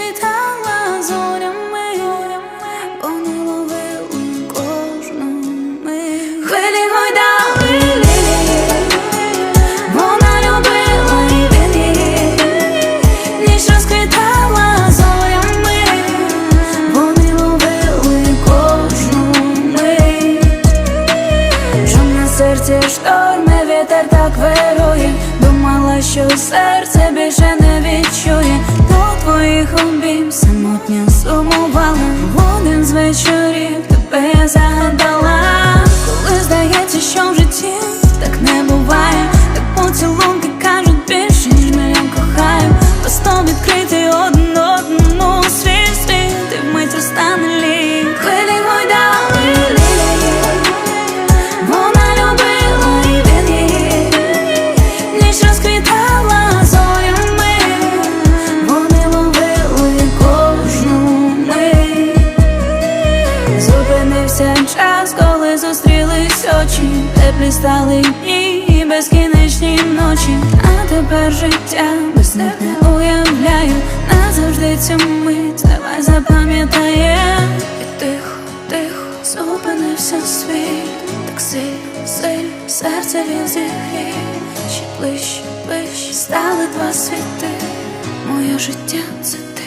світала зорями, вони ловили кожну мить. Хвилі гойдали лілії, вона любила і він її. Ніч розквітала зорями, вони ловили кожну мить. Чом на серці шторми вітер так вирує, думала, що серце більше не відчує твоїх обійм самотня сумувала. В один з вечорів тебе загадала. Коли здається, що в житті так не коли зустрілись очі, теплі стали дні і безкінечні ночі. А тепер життя без них не уявляю, назавжди цю мить, давай запам'ятаєм І тихо, тихо, зупинився світ, так сильно, сильно, серце він зігрів Ще ближче, ближче, стали два світи, моє життя це ти.